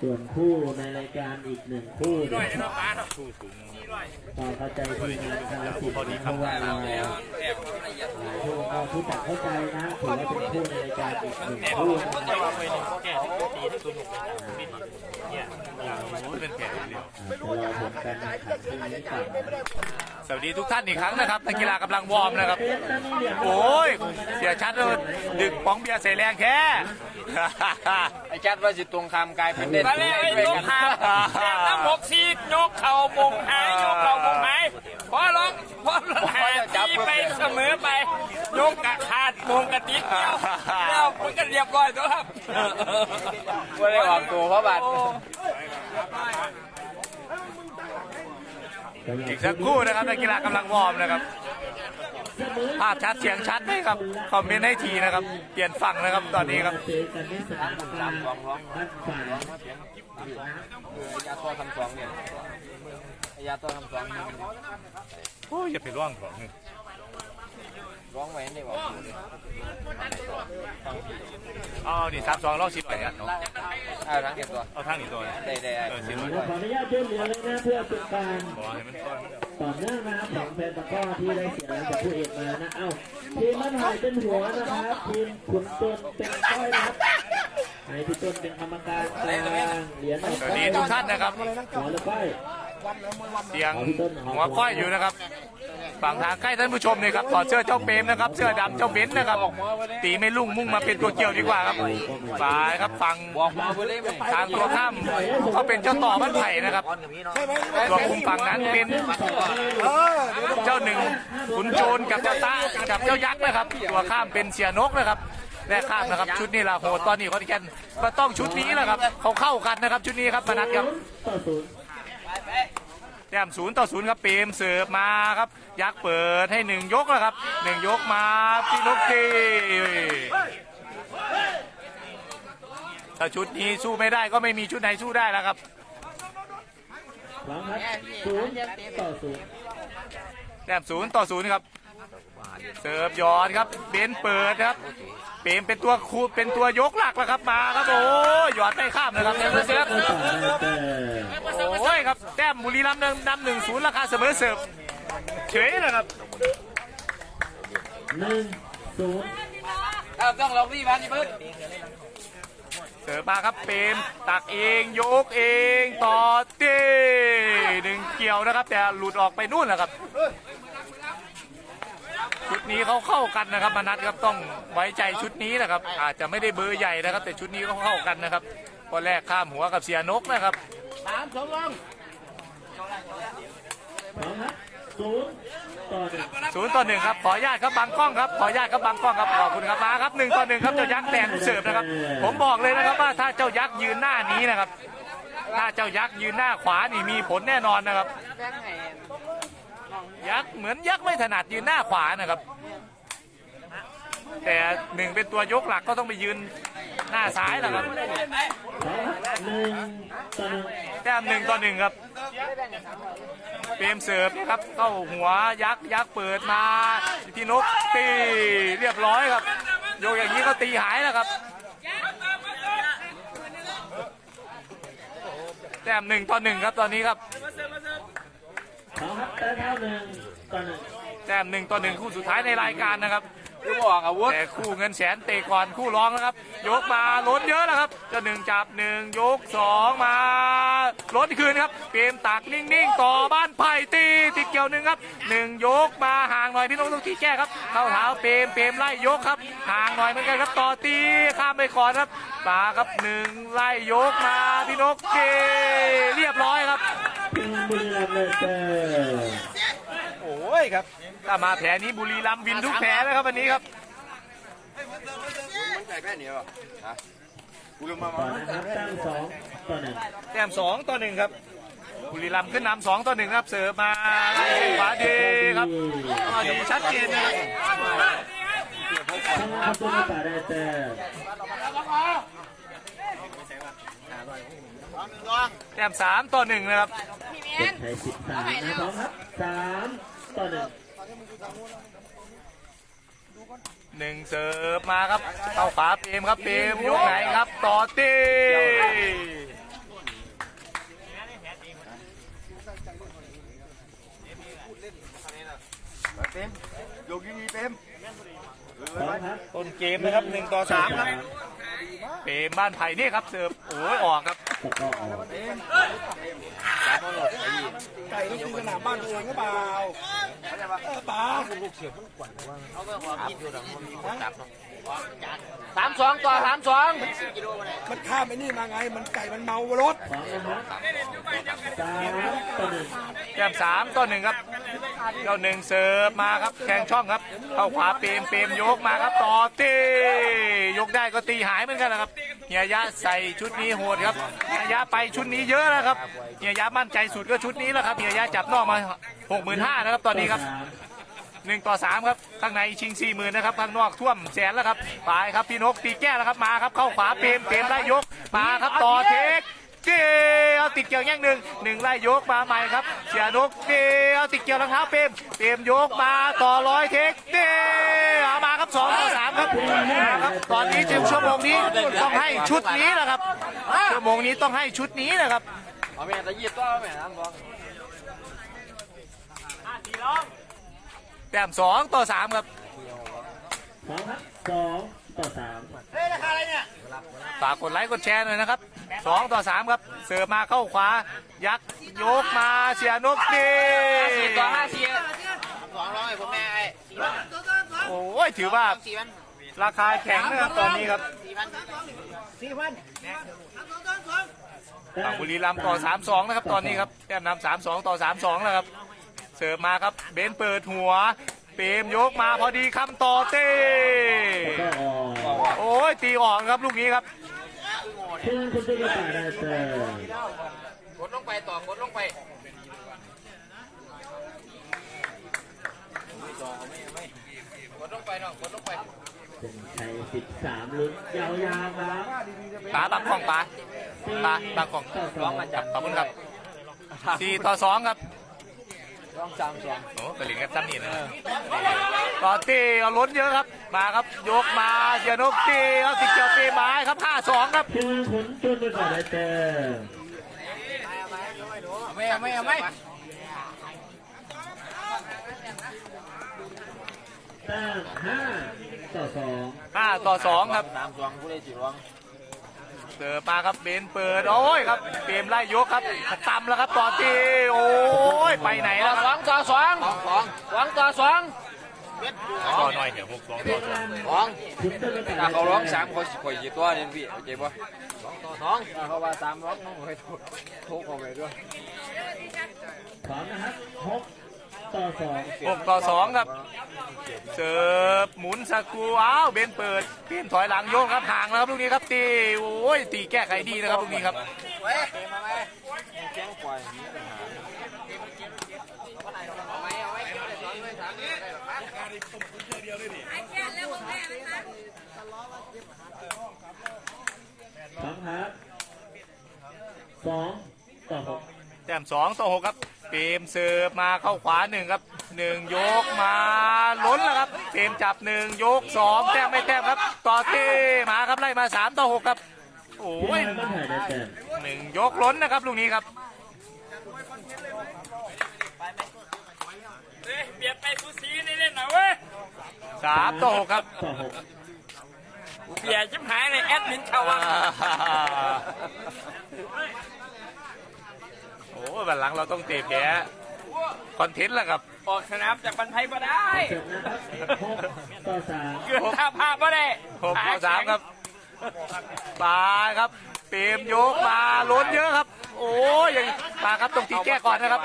ส่วนคู่ในรายการอีกหนึ่งคู่เนี่ยก็เข้าใจทีมงานคาราสิบนะเพราะว่าเราผู้ก็ผู้จัดเข้าใจนะถือว่าเป็นคู่ในรายการอีกหนึ่งคู่นะครับเป็นแผลเดียวจะรอผลการแข่งขันพรุ่งนี้ก่อนนะครับสวัสดีทุกท่านอีกครั้งนะครับนักกีฬากำลังวอร์มนะครับ โอ้ยเสียชัดเลยดึกป๋องเบียร์ใส่แรงแค่ ไอ้จัดว่าสิตรงคำกลายเป็นเด่นมาเลยไอ้ยกหางแต้มน้ำหกซีดยกเข่ามงหายยกเข่ามงหายพอร้องพอร้องหาทีไปเสมอไปยกกะขาดมงกระติกเดียวแล้วมันก็เรียบร้อยตัวครับว่าได้ออกตัวเพราะบาดอีกสักครู่นะครับนักกีฬากำลังวอร์มนะครับ ภาพชัดเสียงชัดไหมครับ คอมเมนต์ให้ทีนะครับ เปลี่ยนฝั่งนะครับตอนนี้ครับเจอกันที่สนามกลางบ้านฝางไอ้ยาตัวทำสองเนี่ยไอ้ยาตัวทำสองนี่โอ้ยอย่าไปร่วงของร้องไว้ได้บอกอ๋อนี่สามสองรอบสิบไปเนี่ยเนาะเอาทั้งเก็บตัว เอาทางนี้ตัวนะได้ได้เออสิบขไปออนุญาตช่วยเหลือเลยนะเพื่อเป็นการบอกให้มันก้อน ต่อเนื่องนะครับของแฟนตะกร้อที่ได้เสียหลังจากผู้เอกมานะ เอ้าทีมมันหายเป็นหัวนะครับทีมขุนตนเป็นก้อยนะครับให้พี่ต้นเป็นกรรมการกลางเหรียญออกสวัสดีทุกท่านนะครับ หัวและก้อย เสียงหัวก้อยอยู่นะครับฝั่งทางใกล้ท่านผู้ชมนี่ครับถอดเสื้อเจ้าเปรมนะครับ เสื้อดำเจ้าเบนซ์นะครับ ตีไม่ลุ่งมุ่งมาเป็นตัวเกี่ยวดีกว่าครับฝ่ายครับฝั่งบอกมาทางตัวข้ามเขาเป็นเจ้าต่อบ้านไผ่นะครับตัวคุมฝั่งนั้นเป็นเจ้าหนึ่งขุนโจรกับเจ้าตากับเจ้ายักษ์นะครับ ตัวข้ามเป็นเสียนกนะครับแลกข้ามนะครับชุดนี้ละโหตอนนี้เขาที่กันก็ต้องชุดนี้แหละครับเขาเข้ากันนะครับชุดนี้ครับมนัดครับ แต้มศูนย์ต่อศูนย์ครับเปรมเสิร์ฟมาครับ ยักษ์เปิดให้หนึ่งยกแล้วครับหนึ่งยกมาพี่นกตีถ้าชุดนี้สู้ไม่ได้ก็ไม่มีชุดไหนสู้ได้แล้วครับพร้อมครับศูนย์ต่อศูนย์แต้มศูนย์ต่อศูนย์ครับ เสิร์ฟหยอดครับเบนเปิดครับเปรมเป็นตัวคูเป็นตัวยกหลักแล้วครับมาครับโอ้ยหยอดไม่ข้ามนะครับเสิร์ฟเสิร์ฟก็ต่อได้แต่โอ้ยครับแต้มบุรีรัมย์นำหนึ่งศูนย์ราคาเสมอเสิร์ฟเฉยเลยครับหนึ่งศูนย์เอาต้องลองที่บ้านนี่เพิ่นเสิร์ฟมาครับเปรมตักเองยกเองต่อเต้หนึ่งเกี่ยวนะครับ แต่หลุดออกไปนู่นแหละครับชุด นี้เขาเข้ากันนะครับมานัดครับต้องไว้ใจชุดนี้นะครับ อาจจะไม่ได้เบอร์ใหญ่นะครับ แต่ชุดนี้เขาเข้ากันนะครับพอแรกข้ามหัวกับเสียนกนะครับพร้อมครับศูนย์ต่อหนึ่งศูนย์ต่อหนึ่งครับขออนุญาตครับบางกล้องครับขออนุญาตครับบางกล้องครับขอบคุณครับมาครับหนึ่งต่อหนึ่งครับเจ้ายักษ์แตนเสิร์ฟนะครับ ผมบอกเลยนะครับว่าถ้าเจ้ายักษ์ยืนหน้านี้นะครับถ้าเจ้ายักษ์ยืนหน้าขวานี่มีผลแน่นอนนะครับ ยักษ์เหมือนยักษ์ไม่ถนัดยืนหน้าขวานะครับ แต่หนึ่งเป็นตัวยกหลักก็ต้องไปยืนหน้าซ้ายแหละครับพร้อมครับหนึ่งต่หนึ่งแต้มหนึ่งต่อหนึ่งครับเปมเสิร์ฟนะครับเข้าหัวยักษ์ยักษ์เปิดมาที่นกตีเรียบร้อยครับ โยกอย่างนี้ก็ตีหายแล้วครับแต้มหนึ่งต่อหนึ่งครับตอนนี้ครับ ครับแต่เท่าหนึ่งต่อหนึ่งแต้มหนึ่งต่อหนึ่งคู่สุดท้ายในรายการนะครับคือบอกอาวุธแต่คู่เงินแสนเตะก่อนคู่รองนะครับ ยกมาล้นเยอะแล้วครับเจะหนึ่งจับหนึ่งยกสองมาล้นคืนครับเปรมตักนิ่งๆ ต่อบ้านไผ่ตีติดเกี่ยวหนึ่งครับหนึ่งยกมาห่างหน่อยพี่น้องต้องที่แก้ครับ เข้าเท้าเปรมเปรมไล่ยกครับห่างหน่อยเหมือนกันครับต่อตีข้ามไปก่อนครับปาครับหนึ่งไล่ยกมาพี่นกเกเรียบร้อยครับทีม บุรีรัมย์เลยแต่โอ้ยครับถ้ามาแผลนี้บุรีรัมย์วินทุกแผลนะครับวันนี้ครับต่อนะครับตั้งสองต่อหนึ่งแต้มสองต่อหนึ่งครับบุรีรัมย์ขึ้นนำสองต่อหนึ่งครับเสิร์ฟมาขวาดีครับก็ดีชัดเจนนะครับทำงานตัวต่อได้แต่ แต้มสามต่อหนึ่งนะครับเด็กไทยสิบสามนะครับสามต่อหนึ่งหนึ่งเสิร์ฟมาครับ เข้าขาเปมครับเปมยกไหนครับต่อตีเต็มยกดีเต็มต้นเกมนะครับหนึ่งต่อสามครับเปมบ้านไผ่นี่ครับเสิร์ฟโอ้ยออกครับ ตะกร้อออกไก่ต้องตีสนา มบ้านตัวเองต่ออเปล่าสามสองต่อสามสองมันข้ามไอ้นี่มาไง มันไก่มันเมารถแต้มสามต่อหนึ่งครับเจ้าหนึ่งเสิร์ฟมาครับ แข่งช่องครับ เข้าขวาเปรมเปรมยกมาครับ ต่อตียกได้ก็ตีหายเหมือนกันนะครับเฮียยะใส่ชุดนี้โหดครับเฮียยะไปชุดนี้เยอะแล้วครับเฮียยะมั่นใจสุดก็ชุดนี้แล้วครับเฮียยะจับนอกมาหกหมื่นห้านะครับตอนนี้ครับหนึ่งต่อสามครับข้างในชิงสี่หมื่นนะครับข้างนอกท่วมแสนแล้วครับไปครับพี่นกตีแก้แล้วครับมาครับเข้าขวาเปรมเปรมไล่ยกมาครับต่อเทคเกเอาติดเกี่ยวแย่งหนึ่งหนึ่งไล่ยกมาใหม่ครับเสียนกเกเอาติดเกี่ยวรองเท้าเปรมเปรมยกมาต่อร้อยเทคเกเอามาครับสองต่อสามครับมาครับตอนนี้จึงชั่วโมงนี้ต้องให้ชุดนี้นะครับชั่วโมงนี้ต้องให้ชุดนี้นะครับเอาแม่ตะยีบตัวแม่น้ำบอกแต้มสองต่อสามครับสองครับสองต่อสามฝากกดไลค์กดแชร์หน่อยนะครับสองต่อสามครับ เสิร์ฟมาเข้าขวา ยักษ์ยกมาเสียนกดีสี่ต่อห้าสี่สองร้อยผมแม่ไอ้โอ้ยถือว่าสี่พันราคาแข็งนะครับตอนนี้ครับสี่พันฝั่งบุรีรัมย์ต่อสามสองนะครับตอนนี้ครับแต้มนำสามสองต่อสามสองแล้วครับ เสิร์ฟมาครับ เบนเปิดหัว เปรมยกมาพอดีคำต่อเต้ตะกร้อออกโอ้ยตีออกครับลูกนี้ครับเชิญคุณตุ๊กตาได้เติมกดลงไปต่อกดลงไปกดลงไปเนาะกดลงไปเป็นชัยสิบสามลุ้นยาวๆครับป๋าบักของป๋าป๋าบักของต่อสร้อองงมาจับขอบคุณครับสี่ต่อสองครับ ลองสามสองโอ้กระหลิงกับซ้ำนี่นะต่อตีเอาล้นเยอะครับ มาครับยกมาเสียนกตีเอาติดเกี่ยวตีไม้ครับห้าสองครับเชิญคุณตุ๊กตาได้เติมไม่เอาไม่เอาไม่แต้มห้าต่อสองห้าต่อสองครับสามสองผู้ได้จีรวง เสิร์ฟมาครับเบนเปิดโอ้ยครับเกมไล่ยกครับตำแล้วครับต่อตีโอ้ยไปไหนแล้วสองต่อสองสองสองต่อสองต่อหน่อยเดี๋ยวหกสองต่อสองสองคุณตุ๊กตาถ้าเขาร้องสามเขาสิข่อยยี่ตัวเนี่ยพี่เข้าใจป่ะสองต่อสองถ้าเขาว่าสามร้องน้องไปทุกทุกเขาไปด้วยพร้อมนะครับหก ต่อสองหกต่อสองครับ เสิร์ฟหมุนสกรูอ้าวเบนเปิดเปลี่ยนถอยหลังโยกครับห่างแล้วครับลูกนี้ครับตีโอ้ยตีแก้ไขดีนะครับลูกนี้ครับแจ้งปล่อยมีปัญหาพร้อมครับสองต่อหกแต้มสองต่อหกครับ เปรมเสิร์ฟมาเข้าขวาหนึ่งครับหนึ่งยกมาล้นแล้วครับเปรมจับหนึ่งยกสองแต้มไม่แต้มครับ ต่อเต้มาครับไล่มาสามต่อหกครับโอ้พี่ยน้อยบ้านไผ่ได้เติมหนึ่งยกล้นนะครับลูกนี้ครับเฮ้ยเบียดไปสูสีนี่เล่นหน่อยเว้ยสามต่อหกครับต่อหกเบียดชิบหายเลยแอดมินเขาอะโอ้ย วันหลังเราต้องเตะแพ้คอนเทนต์แหละครับ ออกสนามจากบันไทยมาได้เสร็จนะครับหกต่อสามเกินท่าภาพมาได้หกต่อสามครับปาครับเปรมยกมาล้นเยอะครับ โอ้ยยังปาครับต้องตีแก้ก่อนนะครับ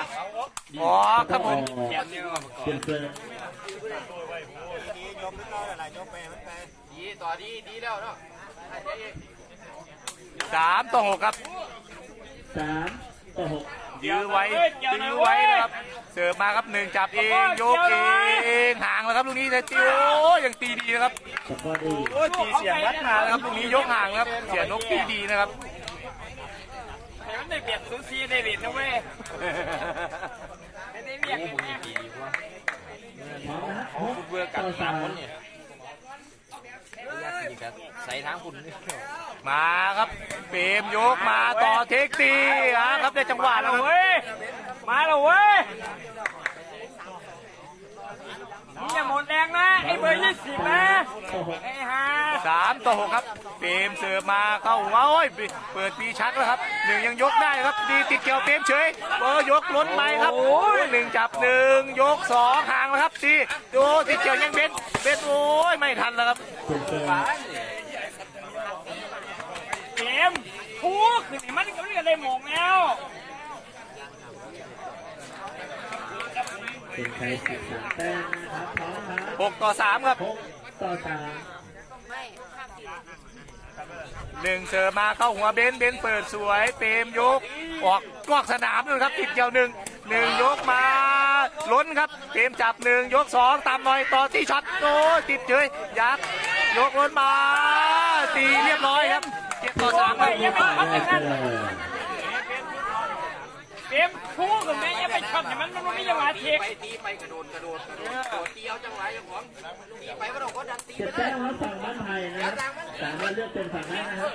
อ๋อครับผมเปลี่ยนเซิร์ฟดีต่อดีดีแล้วเนาะสามต่อหกครับสามต่อหก ยื้อไว้ยื้อไว้นะครับ เสิร์ฟมาครับหนึ่งจับเองยกเองห่างแล้วครับลูกนี้แต่ตีโอ้ยยังตีดีนะครับตะกร้อดีโอ้ยตีเสียงวัดมาแล้วครับลูกนี้ยกห่างครับ เสียนกตีดีนะครับให้มันได้เบียดสูสีได้เหรียญนะเว้ยไม่ได้เบียดอย่างเงี้ยพร้อมนะครับหกเบื่อกัต่นอสาสามมคนเนี่ย ใส่ทางคุณมาครับเปรมยกมาต่อเทคตีอะครับได้จังหวะแล้วครับเว้ยมาแล้วเว้ยอย่าหมดแรงนะไอ้เบอร์ยี่สิบนะต่อหกไอ้ห่าสามต่อหกครับเปรมเสิร์ฟมาเข้าหัวโอ้ยเปิดปีชักแล้วครับหนึ่งยังยกได้ครับดีติดเกี่ยวเปรมเฉยเออยกล้นไปครับหนึ่งจับหนึ่งยกสองห่างแล้วครับดีดูติดเกี่ยวยังเบ็ดเบ็ดโอ้ยไม่ทันแล้วครับ เป็นเกิน เก มทุกขึ้นมันก็เรียกได้หมงแล้วเป็นใครสิบสามแต้มนะครับพร้อมครับหกต่อสามครับหกต่อสามหนึ่งเสิร์ฟมาเข้าหัวเบนซ์เบนซ์เปิดสวยเปรมยก ออกกอกสนามเลยครับติดเกี่ยวหนึ่งหนึ่งยกมาล้นครับเปรมจับหนึ่งยกสองตามหน่อยต่อที่ช็อตโอ้ยติดเฉยยักษ์ยกล้นมาตีเรียบร้อยครับเจ็ด ต่อสามครับไม่ต่อได้เลยเกมทุกขึ้นแม่ยังไปช็อตให้มันมันไม่ยังหวาเทคเจ็ดแต้มครับฝั่งบ้านไทยนะสามารถเลือกเป็นฝั่งนั้นนะครับ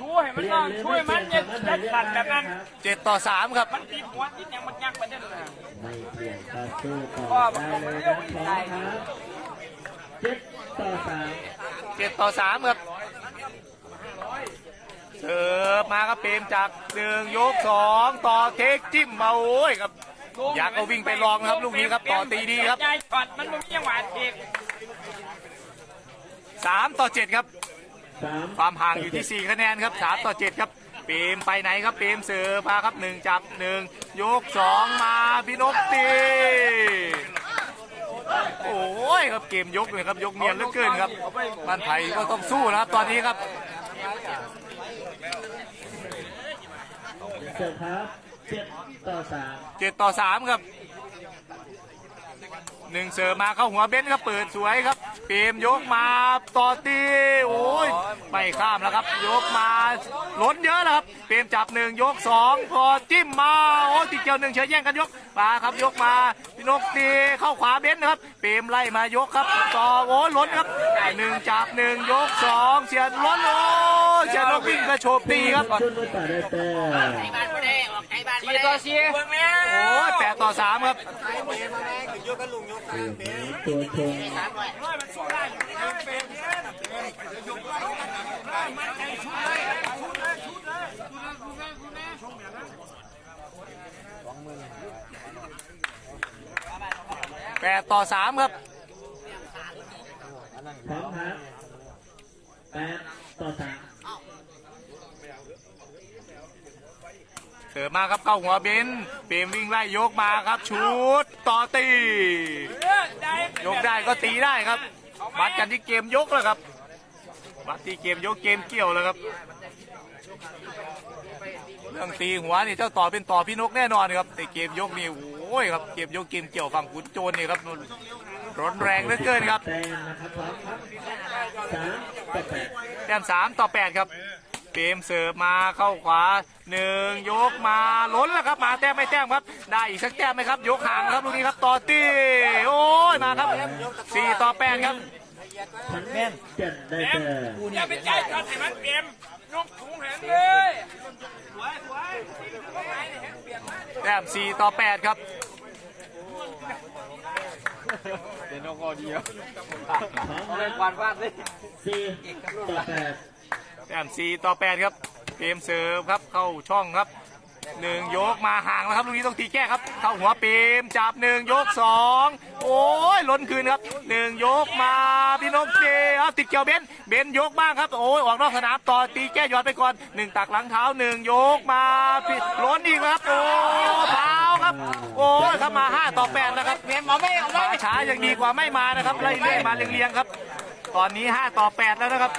ช่วยมันน้องช่วยมันอย่าจัดสัตว์แบบนั้นเจ็ดต่อสามครับมันตีหัวติดยังมันยักไปเด่นเลยไม่เปลี่ยนก็สู้ต่อได้เลยนะครับเจ็ดต่อสามเจ็ดต่อสามครับ เสิร์ฟมาครับเปรมจากหนึ่งยกสองต่อเทคจิ้มมาโอ้ยครับ อยากเอาวิ่งไปลองนะครับลูกนี้ครับต่อตีดีครับยายช็อตมันไม่ยังหวาเทคสามต่อเจ็ดครับสามความห่างอยู่ที่4คะแนนครับ3ต่อ7ครับ เปรมไปไหนครับเปรมเสือพาครับ1จับ1ยก2มาพี่นกตีโอ้ยครับเกมยกเลยครับยกเนียนเหลือเกินครับบ้านไผ่ก็ต้องสู้นะครับตอนนี้ครับ เสิร์ฟครับเจ็ดต่อสาม7ต่อ3ครับหนึ่งเสิร์ฟมาเข้าหัวเบนซ์ครับเปิดสวยครับเปรมยกมาต่อตีโอ้ยไม่ข้ามแล้วครับ ยกมาล้นเยอะแล้วครับเปรมจับหนึ่งยกสองพอจิ้มมาโอ้ยติดเกี่ยวหนึ่งเฉยแย่งกันยกมาครับยกมา พี่นกตีเข้าขวาเบนซ์นะครับ เปรมไล่มายกครับ ต่อโอ้ยล้นครับหนึ่งจับหนึ่งยกสองเสียล้นโอ้ยเสียนกวิ่งกระโฉบตีครับชุดนุต่อได้แต้มสี่ต่อสี่โอ้ยแปดต่อสามครับตัวชง แปดต่อสามครับพร้อมครับแปดต่อสามเสิร์ฟมาครับเข้าหัวเบนซ์เปรมวิ่งไล่ยกมาครับชุดต่อตี ยกได้ก็ตีได้ครับวัดกันที่เกมยกแล้วครับวัดที่เกมยกเกมเกี่ยวแล้วครับเรื่องตีหัวนี่เจ้าต่อเป็นต่อพี่นกแน่นอนครับแต่เกมยกนี่โอ้ โอ้ยครับเกมยกเกมเกี่ยวฝั่งขุนโจรนี่ครับร้อนแรงเหลือเกินครับแต้มสามต่อแปดครับเกมเสิร์ฟมาเข้าขวาหนึ่งยกมาล้นแล้วครับมาแต้มไม่แต้มครับ ได้อีกสักแต้มไหมครับ ยกห่างครับลูกนี้ครับต่อตีโอ้ยมาครับสี่ต่อแปดครับแม่นเจ็ดได้แต้มอย่าไปใจช็อตให้มันเกมยกถุงแหงเลยแต้มสี่ต่อแปดครับ เป็นนกก็ดีครับพร้อมคเป็รันบควันฟาดเลยสี่ต่อแปดแต้มสี่ต่อแปดครับเกมเสิร์ฟครับเข้าช่องครับหนึ่งยกมาห่างแล้วครับลูกนี้ต้องตีแก้ครับ เข้าหัวเปรมจับหนึ่งยกสองโอ้ยล้นคืนครับหนึ่งยกมาพี่นกเดเอาติดเกี่ยวเบนเบนยกบ้างครับโอ้ยออกนอกสนามต่อตีแก้ย้อนไปก่อนหนึ่งตักหลังเท้าหนึ่งยกมาพี่ล้นอีกครับโอ้เท้าครับ โอ้ยครับมาห้าต่อแปดแล้วครับเมมอาไม่เอาไม่ช้ายังดีกว่าไม่มานะครับไล่เรื่อยมาเรียงๆครับ ตอนนี้ห้าต่อแปดแล้วนะครับ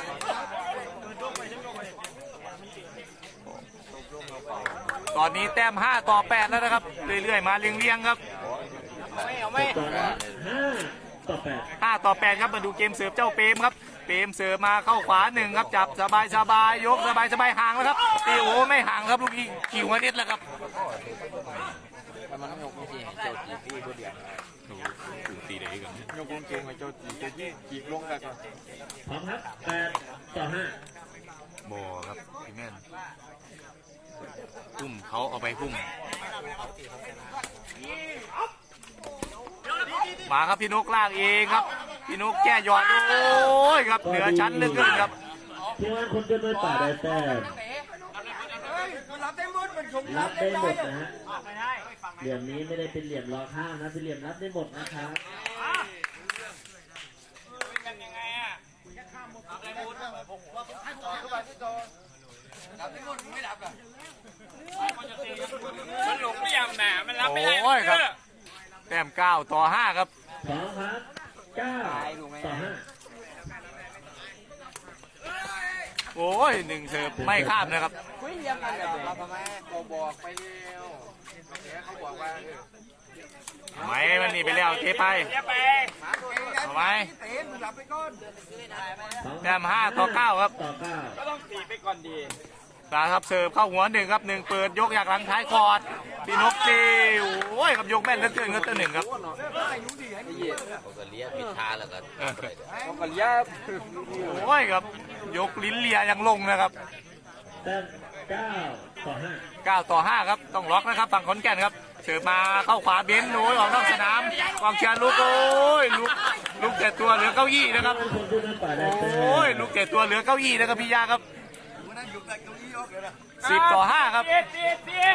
ตอนนี้แต้ม5ต่อ8แล้วนะครับเรื่อยๆมาเรียงๆครับต่อนะครับห้าต่อแปด5ต่อ8ครับมาดูเกมเสิร์ฟเจ้าเปมครับเปมเสิร์ฟมาเข้าขวาหนึ่งครับจับสบายสบายยกสบายสบายห่างแล้วครับตีโอ้ไม่ห่างครับลูกนี้ขี่หัวเน็ตแล้วครับ มันยกจริงๆเจ้าจีพี่ตัวเดียวตีได้กันยกลงเกงมาเจ้าจีเจ้าจีจีลงกันก่อนพร้อมครับแปดต่อห้าบอครับพี่แม่นพุ่มเขาเอาไปพุ่มมาครับพี่นกลากเองครับ พี่นกแก้ยอดโอ้ยครับเหนือชั้นเหลือเกินครับทีมงานคนจนด้วยป่าได้แต้ม รับได้หมดมันชม รับได้หมดนะฮะเหลี่ยมนี้ไม่ได้เป็นเหลี่ยมรอข้ามนะเป็นเหลี่ยมรับได้หมดนะครับมันหลงไม่ยำหนามันรับไม่ได้โอ้ยครับ แต้มเก้าต่อห้าครับสองครับเก้าต่อห้า โอ้ยหนึ่งเสิร์ฟไม่ข้ามนะครับ คุยเรียงกันแบบเราทำไมก็บอกไปเร็วเดี๋ยวเขาบอกว่าเออไม่มันหนี่ไปแล้วเทไปเสียไปทำไมเตะมึงรับไปก่อนสองแต้มห้าต่อเก้าครับต่อเก้าก็ต้องตีไปก่อนดีนะครับเสิร์ฟเข้าหัวหนึ่งครับหนึ่งเปิดยกอยากหลังท้ายคอร์ดพี่นกตีโอ้ยครับยกแม่นเหลือเกินครับตัวหนึ่งครับเขาก็เลี้ยผิดท่าแล้วก็เออเขาก็เลี้ยโอ้ยครับ ยกลิ้นเลียยังลงนะครับแต้มเก้าต่อห้าเก้าต่อห้าครับต้องล็อกนะครับฝั่งขอนแก่นครับเสิร์ฟมาเข้าขวาเบนซ์โอ้ยออกนอกสนามกองเชียร์ลุกโอ้ยลุกลุกแต่ตัวเหลือเก้าอี้นะครับทีมงานคนจนด้วยป่าได้แต้มโอ้ยลุกแต่ตัวเหลือเก้าอี้นะครับพี่ยาครับสิบต่อห้าครับเสียเสียเสีย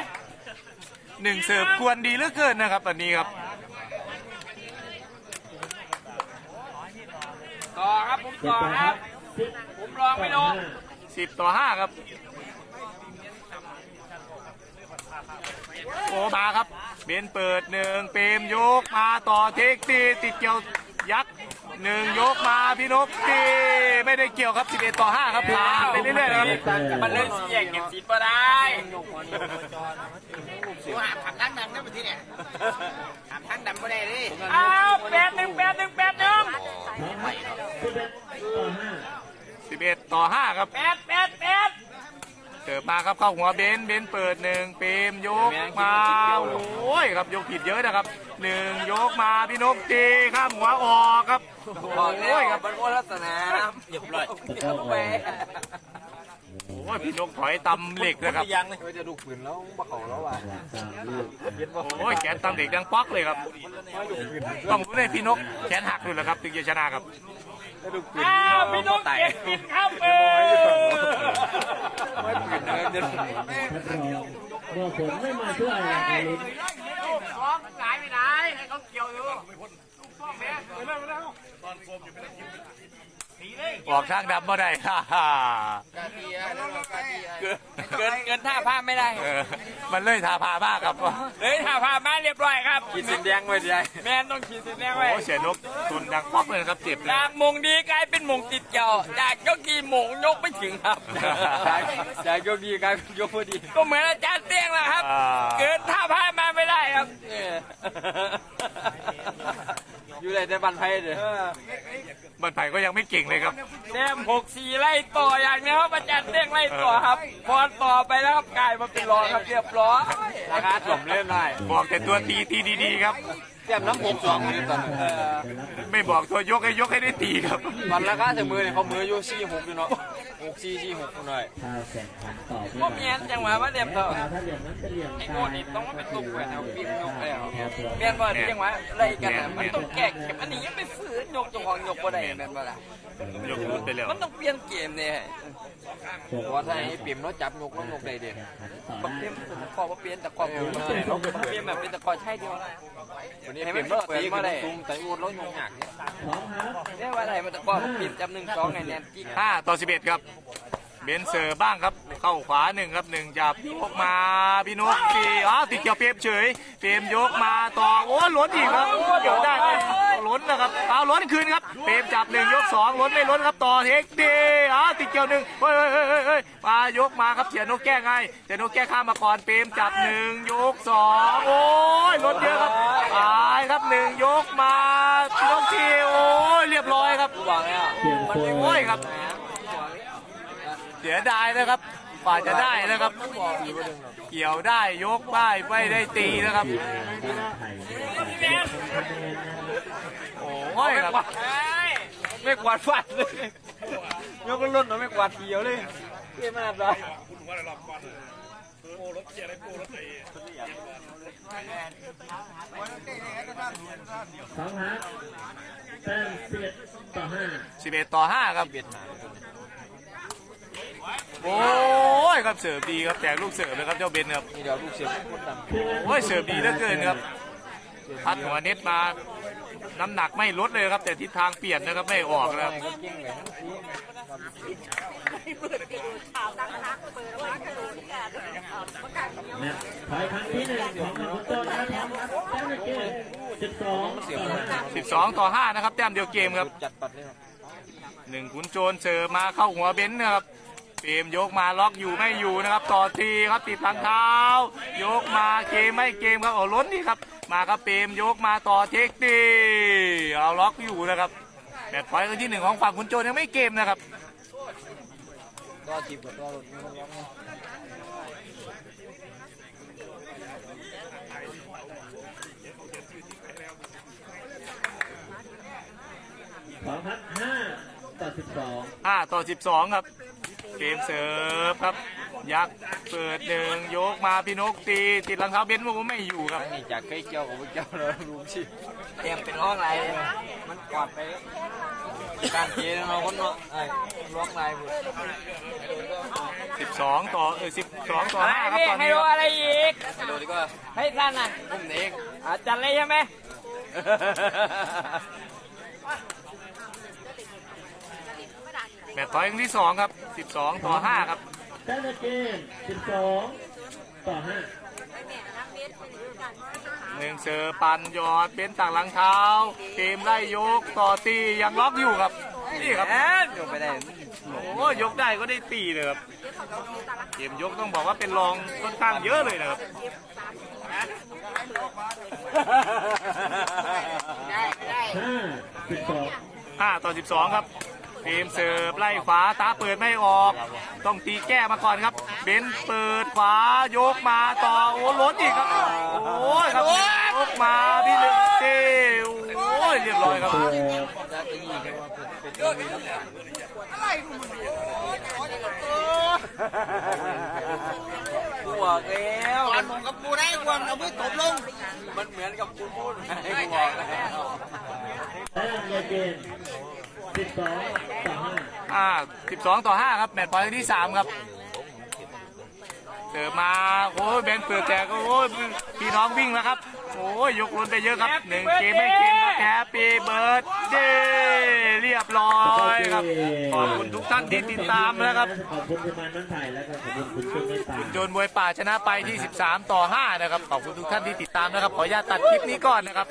หนึ่งเสิร์ฟควรดีเหลือเกินนะครับตอนนี้ครับต่อครับผมเจ็ดต่อต่อคห้ารับสิบ ผมรองไม่ลงสิบต่อห้าครับ โอ้มาครับ เบนเปิดหนึ่งเปรมยกมาต่อเทคตีติดเกี่ยว หนึ่งยกมาพี่นกตีไม่ได้เกี่ยวครับ 11 ต่อ 5 ครับผ่านไปเรื่อยๆนะครับมันเลยเสี่ยงเก็บสิทธิ์มาได้ผักดังดำได้มาที่เนี่ยผักดังดำไม่ได้เลยอ้าวแปดหนึ่งแปดหนึ่งแปดหนึ่งสิบเอ็ดต่อห้า11ต่อ5ครับแปดแปดแปด เสิร์ฟมาครับเข้าหัวเบนเบนเปิดหนึ่งเปรมยกมาโอ้ยครับยกผิดเยอะนะครับหนึ่งยกมาพี่นกตีข้ามหัวออกครับโอ้ยครับมันว่าลักษณะหยุดเลยตะเข้าออกโอ้ยพี่นกถอยตำเหล็กนะครับยังเลยจะดูปืนแล้วบ้าเขาแล้วว่ะโอ้ยแขนตำเหล็กดังป๊อกเลยครับต้องรู้เลยพี่นกแขนหักเลยเหรอครับถึงจะชนะครับ อ้าวพี่น้องเก็บสิทธิ์ครับเออพัดรองเมื่อฝนไม่มาช่วยนะครับลุ้นสองหายไปไหนให้เขาเกี่ยวอยู่ออก ทางดำมาได้ฮ่าฮ่าเกินเกินเกินท่าผ้าไม่ได้เออมันเลยทาพามากครับเฮ้ยท่าผ้ามาเรียบร้อยครับขีดสีแดงไว้ได้แม่นต้องขีดสีแดงไว้โอ้เสียนกตุนดังป๊อกเลยนะครับเจ็บเลยจากมงดีกลายเป็นมงติดเกี่ยวจากยกกี่มงยกไม่ถึงครับจากยกดีกลายเป็นยกพอดี ก็เหมือนอาจารย์เตี้ยงแหละครับอ่าเกินท่าผ้ามาไม่ได้ครับอยู่ในแต่บันไพ่เด้ อมันไผ่ก็ยังไม่เก่งเลยครับแต้มหกสี่ไล่ต่ออย่างนี้ครับอาจารย์เตี้ยงไล่ต่อครับพอต่อไปแล้วครับกลายมาเป็นรองครับเรียบร้อยราคาสมเล่นได้บอกแต่ตัวตีตีดีๆครับ เตรียมน้ำหกสองเลยตอนไม่บอกตัวยกให้ยกให้ได้ตีครับ วันราคาถึงมือเนี่ยเขามืออยู่สี่หกอยู่เนาะหกสี่สี่หกหน่อยถ้าแข่งขันต่อพวกเมียนจังหวะว่าเรียบร้อยถ้าเหลี่ยมนั้นจะเหลี่ยมไอ้โง่นี่ต้องมาเป็นตุ่มแหวนเอาปีนยกแล้วเมียนว่าจังหวะอะไรกันน่ะมันต้องแก้เกมอันนี้ยังไม่ฝืนยกจังหวะยกบ่ได้แม่นบ่ล่ะยกรุดไปแล้วมันต้องเปลี่ยนเกมเนี่ยเพราะถ้าให้ปิ่มแล้วจับยกแล้วยกได้เด่นบักเปลี่ยนขอบ่เปลี่ยนแต่ขอบ่เปลี่ยนบักเปลี่ยนแบบเป็นตะกอใช่เดียววันนี้ปิ่มแล้วตีกันตุ้มแต่อูดแล้วยงหนักเนี่ยว่าอะไรมันตะกอกกินจำหนึ่งสองไงแนนกิ๊กห้าต่อสิบเอ็ดครับ เบนเซอร์บ้างครับ เข้าขวาหนึ่งครับหนึ่งจับยกมาพี่นกตีอ้าวติดเกี่ยวเปรมเฉยเปรมยกมาต่อโอ้ล้นอีกครับเกี่ยวได้ไหมล้นนะครับเอาล้นคืนครับเปรมจับหนึ่งยกสองล้นไม่ล้นครับต่อเทคดีอ้าวติดเกี่ยวหนึ่งเฮ้ยเฮ้ยเฮ้ยเฮ้ยมายกมาครับเสียนกแก้ไงเสียนกแก้ข้ามมาก่อนเปรมจับหนึ่งยกสองโอ้ยล้นเยอะครับตายครับหนึ่งยกมาพี่นกทีโอ้ยเรียบร้อยครับวางแล้วเปลี่ยนตัวโอ้ยครับเสียดายนะครับ กว่าจะได้นะครับ เกี่ยวได้ยกป้ายไม่ได้ตีนะครับไทยโอ้ยครับไม่กวาดฟาดเลยยกล้นเราไม่กวาดเขียวเลยเท่มากเลยสองฮักแต้มสิบเอ็ดต่อห้า11ต่อ5ครับ โอ้ยครับเสิร์ฟดีครับแจกลูกเสิร์ฟเลยครับเจ้าเบนครับนี่เดี๋ยวลูกเสียบพูดดังโอ้ยเสิร์ฟดีเหลือเกินครับพัดหัวเน็ตมาน้ำหนักไม่ลดเลยครับ แต่ทิศทางเปลี่ยนนะครับไม่ออกนะครับก็เก่งเลยทั้งทีนะถอยครั้งที่หนึ่งของทางคุณโต้นะครับแต้มในเกมสิบสองต่อห้า12 ต่อ 5 นะครับแต้มเดียวเกมครับจัดตัดเลยครับหนึ่งขุนโจรเสิร์ฟมาเข้าหัวเบนซ์นะครับ เฟรมยกมาล็อกอยู่ไม่อยู่นะครับ ต่อทีครับติดทางเท้า ยกมาเกมไม่เกมครับเอาล้นนี่ครับ มาครับเฟรมยกมาต่อเทคดีเอาล็อกอยู่นะครับแบตพอยต์ครั้งที่หนึ่งของฝั่งขุนโจรยังไม่เกมนะครับก็จีบกับตัวรถมีคนร้องนะสองฮักห้าต่อสิบสอง5ต่อ12ครับ เกมเสิร์ฟครับ ยักษ์เปิดหนึ่งยกมาพี่นกตี ติดรองเท้าเบนซ์ว่าไม่อยู่ครับ นี่จากใกล้เจ้าของเจ้าเรารู้ชิเตรียมเป็นร้องไรมันกอดไปการเทเราคนเนาะไอ้ร้องลายหมด12ต่อเออ12ต่อ5ครับพี่ตอนให้นี้ดูครับอะไรอีกดูดีกว่าให้ท่านน่ะผมเองอาจัดเลยใช่ไหม แบตพอยต์ครั้งที่สองครับ12ต่อ5ครับแต้มในเกมสิบสองต่อห้าหนึ่งเสือปันยอดเป็นต่างหลังเท้าเกมไล่ยกต่อตียังล็อกอยู่ครับนี่ครับแอนยกไปได้โอ้ยกได้ก็ได้ตีเลยครับเกมยกต้องบอกว่าเป็นรองค่อนข้างเยอะเลยนะครับห้าสิบสอง5ต่อ12ครับ เกมเสิร์ฟไล่ขวาตาเปิดไม่ออก ต้องตีแก้มาก่อนครับ เบนเปิดขวายกมาต่อโอ้ล้นอีกครับโอ้ยครับยกมาพี่หนึ่งเต้โอ้ยเรียบร้อยครับตัวจะตีแค่ว่าเป็นตัวนี้แล้วกูบอกแล้วมันมองกับกูได้วันเอาไมือตบลง มันเหมือนกับกูพูดไอ้กูบอกแล้วแต้ 12 ต่อ 5 ครับแมตช์พอยต์ที่ 3 ครับเสิร์ฟมาโอ้ยเบนเปิดแจกโอ้ยพี่น้องวิ่งแล้วครับโอ้ยยกล้นไปเยอะครับหนึ่งเกมไม่เกมครับแฮปปี้เบิร์ดเดย์เรียบร้อยครับขอบคุณทุกท่านที่ติดตามนะครับขอบคุณคุณมาน้ำไทยแล้วก็ขอบคุณคุณต้นเมตตาโจนมวยป่าชนะไปที่ 13 ต่อ 5 นะครับขอบคุณทุกท่านที่ติดตามนะครับขออนุญาตตัดคลิปนี้ก่อนนะครับ